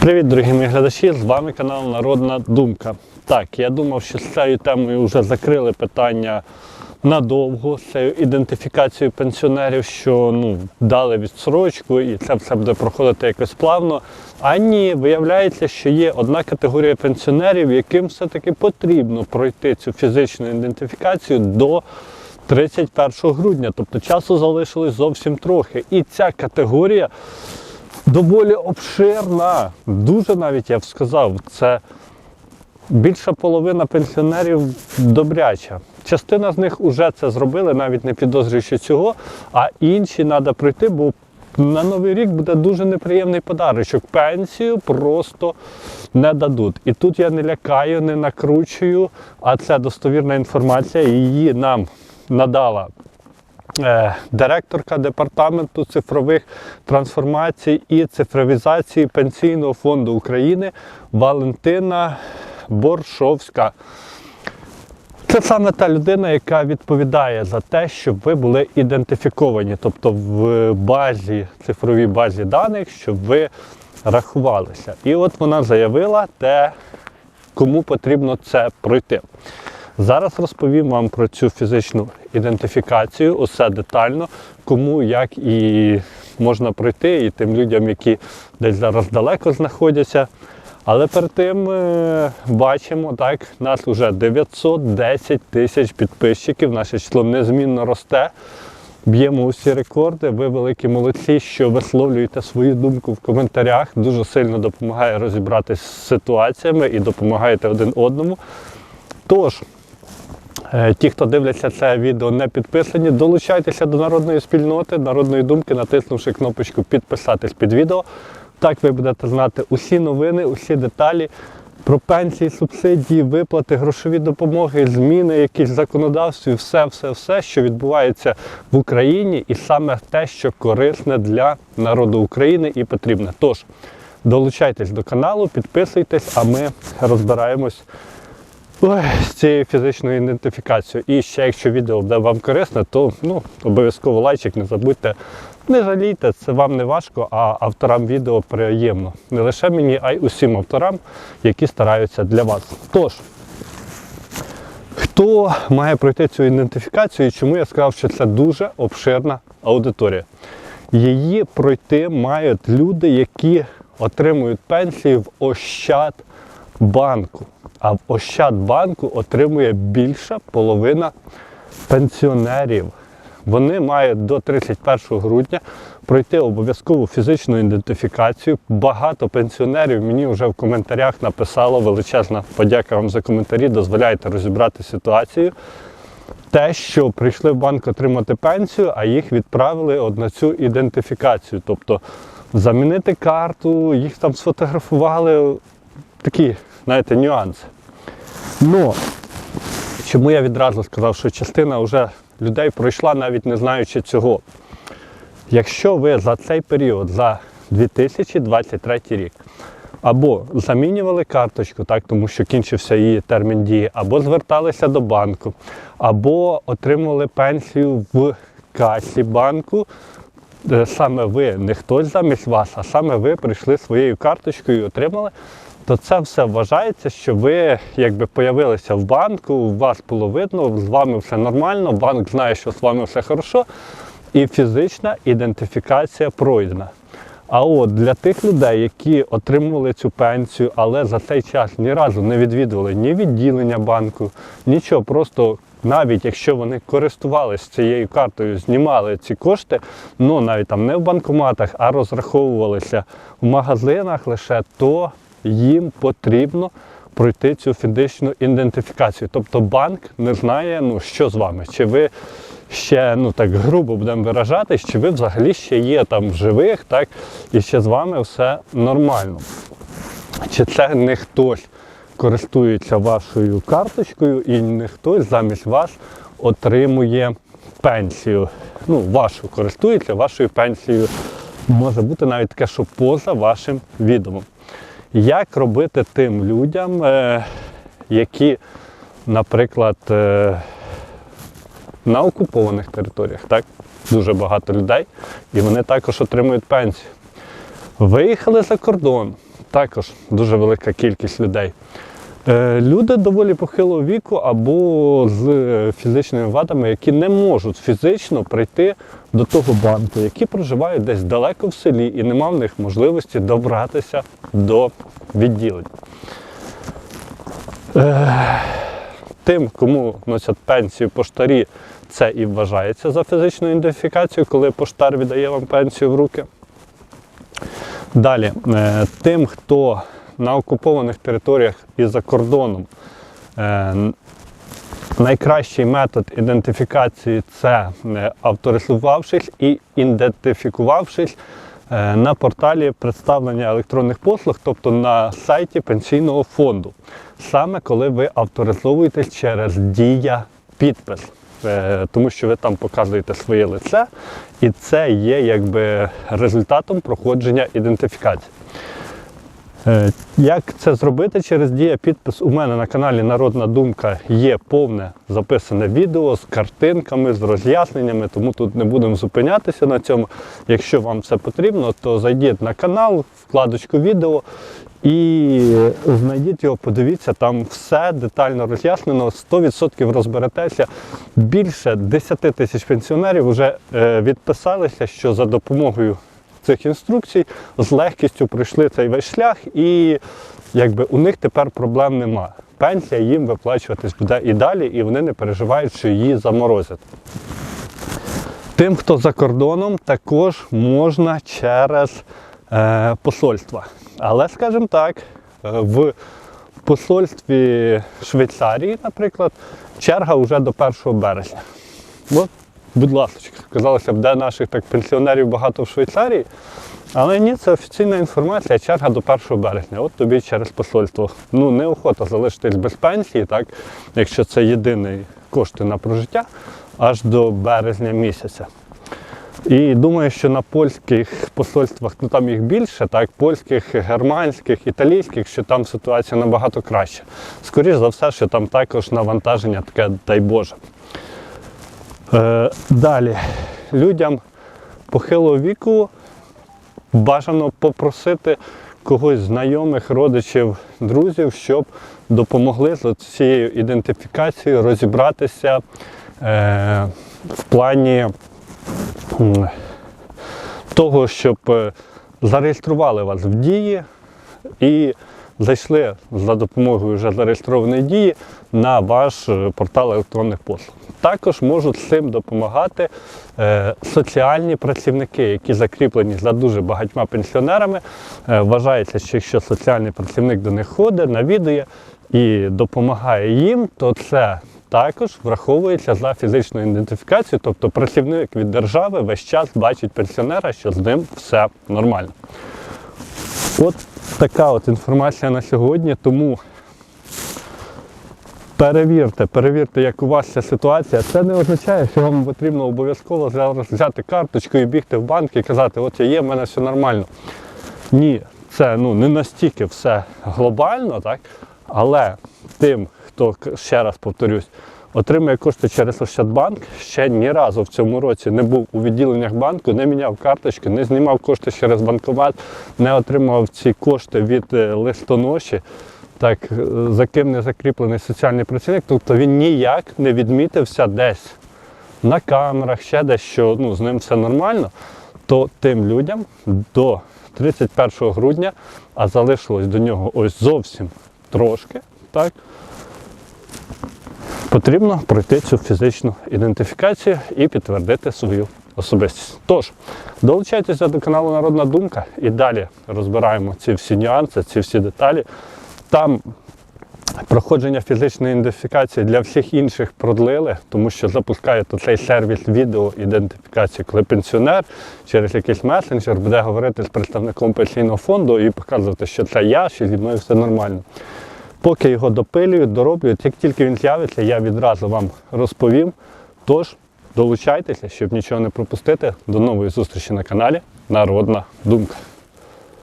Привіт, дорогі мої глядачі! З вами канал Народна Думка. Так, я думав, що з цією темою вже закрили питання надовго з цією ідентифікацією пенсіонерів, що ну, дали відсрочку і це все буде проходити якось плавно. А ні, виявляється, що є одна категорія пенсіонерів, яким все-таки потрібно пройти цю фізичну ідентифікацію до 31 грудня. Тобто часу залишилось зовсім трохи. І ця категорія доволі обширна. Дуже навіть я б сказав, це більша половина пенсіонерів добряча. Частина з них вже це зробили, навіть не підозрюючи цього, а інші треба пройти, бо на новий рік буде дуже неприємний подарочок. Пенсію просто не дадуть. І тут я не лякаю, не накручую, а це достовірна інформація. Її нам надала директорка департаменту цифрових трансформацій і цифровізації Пенсійного фонду України Валентина Боршовська. Це саме та людина, яка відповідає за те, щоб ви були ідентифіковані, тобто в базі, цифровій базі даних, щоб ви рахувалися. І от вона заявила те, кому потрібно це пройти. Зараз розповім вам про цю фізичну ідентифікацію, усе детально, кому, як і можна пройти, і тим людям, які десь зараз далеко знаходяться. Але перед тим е, бачимо, так, нас вже 910 тисяч підписчиків, наше число незмінно росте. Б'ємо усі рекорди. Ви великі молодці, що висловлюєте свою думку в коментарях. Дуже сильно допомагає розібратися з ситуаціями і допомагаєте один одному. Тож, Ті, хто дивляться це відео, не підписані, долучайтеся до народної спільноти, народної думки, натиснувши кнопочку підписатись під відео. Так ви будете знати усі новини, усі деталі про пенсії, субсидії, виплати, грошові допомоги, зміни, якісь законодавстві, все, все, все, що відбувається в Україні, і саме те, що корисне для народу України і потрібне. Тож, долучайтесь до каналу, підписуйтесь, а ми розбираємось. З цією фізичною ідентифікацією. І ще якщо відео буде вам корисне, то ну, обов'язково лайчик, не забудьте. Не жалійте, це вам не важко, а авторам відео приємно. Не лише мені, а й усім авторам, які стараються для вас. Тож, хто має пройти цю ідентифікацію і чому я сказав, що це дуже обширна аудиторія? Її пройти мають люди, які отримують пенсії в Ощадбанку. А в Ощадбанку отримує більша половина пенсіонерів. Вони мають до 31 грудня пройти обов'язкову фізичну ідентифікацію. Багато пенсіонерів мені вже в коментарях написало величезна подяка вам за коментарі. Дозволяєте розібрати ситуацію. Те, що прийшли в банк отримати пенсію, а їх відправили от на цю ідентифікацію. Тобто замінити карту, їх там сфотографували. Такі, знаєте, нюанси. Ну, чому я відразу сказав, що частина вже людей пройшла, навіть не знаючи цього. Якщо ви за цей період, за 2023 рік, або замінювали карточку, так, тому що кінчився її термін дії, або зверталися до банку, або отримували пенсію в касі банку, саме ви, не хтось замість вас, а саме ви прийшли своєю карточкою і отримали, то це все вважається, що ви якби появилися в банку, вас було видно, з вами все нормально, банк знає, що з вами все хорошо, і фізична ідентифікація пройдена. А от для тих людей, які отримували цю пенсію, але за цей час ні разу не відвідували ні відділення банку, нічого, просто навіть якщо вони користувалися цією картою, знімали ці кошти, ну навіть там не в банкоматах, а розраховувалися в магазинах лише, то їм потрібно пройти цю фізичну ідентифікацію. Тобто банк не знає, ну що з вами, чи ви ще ну так грубо будемо виражатись, чи ви взагалі ще є там в живих, так, і ще з вами все нормально. Чи це не хтось користується вашою карточкою і не хтось замість вас отримує пенсію. Ну, вашу користується вашою пенсією. Може бути навіть таке, що поза вашим відомом. Як робити тим людям, е, які, наприклад, е, на окупованих територіях, так? Дуже багато людей, і вони також отримують пенсію. Виїхали за кордон, також дуже велика кількість людей. Е, Люди доволі похилого віку або з е, фізичними вадами, які не можуть фізично прийти до того банку, які проживають десь далеко в селі і нема в них можливості добратися до відділень. Е, Тим, кому носять пенсію поштарі, це і вважається за фізичну ідентифікацію, коли поштар віддає вам пенсію в руки. Далі, тим, хто на окупованих територіях і за кордоном, е, найкращий метод ідентифікації це е, авторизувавшись і ідентифікувавшись е, на порталі представлення електронних послуг, тобто на сайті пенсійного фонду. Саме коли ви авторизовуєтесь через дія підпис. Тому що ви там показуєте своє лице, і це є якби результатом проходження ідентифікації. Е, Як це зробити через дія підпис? У мене на каналі Народна Думка є повне записане відео з картинками, з роз'ясненнями, тому тут не будемо зупинятися на цьому. Якщо вам це потрібно, то зайдіть на канал, вкладочку відео і знайдіть його, подивіться, там все детально роз'яснено, 100% розберетеся. Більше 10 тисяч пенсіонерів вже е, відписалися, що за допомогою цих інструкцій з легкістю пройшли цей весь шлях, і якби у них тепер проблем нема. Пенсія їм виплачуватись буде і далі, і вони не переживають, що її заморозять. Тим, хто за кордоном, також можна через е, посольства. Але, скажімо так, е, в посольстві Швейцарії, наприклад, черга вже до 1 березня. От, будь ласка, казалося б, де наших так пенсіонерів багато в Швейцарії. Але ні, це офіційна інформація, черга до 1 березня. От тобі через посольство. Ну, неохота залишитись без пенсії, так, якщо це єдиний кошти на прожиття, аж до березня місяця. І думаю, що на польських посольствах, ну там їх більше, так, польських, германських, італійських, що там ситуація набагато краща. Скоріше за все, що там також навантаження таке, дай Боже. Е, далі, людям похилого віку бажано попросити когось знайомих, родичів, друзів, щоб допомогли з цією ідентифікацією розібратися е, в плані того, щоб е, зареєстрували вас в дії і зайшли за допомогою вже зареєстрованої дії на ваш е, портал електронних послуг. Також можуть цим допомагати е, соціальні працівники, які закріплені за дуже багатьма пенсіонерами. Е, вважається, що якщо соціальний працівник до них ходить, навідує і допомагає їм, то це також враховується за фізичну ідентифікацію, тобто працівник від держави весь час бачить пенсіонера, що з ним все нормально. От така от інформація на сьогодні, тому перевірте, перевірте, як у вас ця ситуація. Це не означає, що вам потрібно обов'язково зараз взяти карточку і бігти в банк і казати, от я є, в мене все нормально. Ні, це ну, не настільки все глобально, так? але тим, хто, ще раз повторюсь, отримує кошти через Ощадбанк, ще ні разу в цьому році не був у відділеннях банку, не міняв карточки, не знімав кошти через банкомат, не отримав ці кошти від е, листоноші, так, е, за ким не закріплений соціальний працівник, тобто він ніяк не відмітився десь на камерах, ще десь, що ну, з ним все нормально, то тим людям до 31 грудня, а залишилось до нього ось зовсім трошки, так, потрібно пройти цю фізичну ідентифікацію і підтвердити свою особистість. Тож, долучайтеся до каналу Народна Думка і далі розбираємо ці всі нюанси, ці всі деталі. Там проходження фізичної ідентифікації для всіх інших продлили, тому що запускають цей сервіс відео ідентифікації, коли пенсіонер через якийсь месенджер буде говорити з представником пенсійного фонду і показувати, що це я, що зі мною все нормально. Поки його допилюють, дороблюють, як тільки він з'явиться, я відразу вам розповім. Тож долучайтеся, щоб нічого не пропустити. До нової зустрічі на каналі Народна Думка.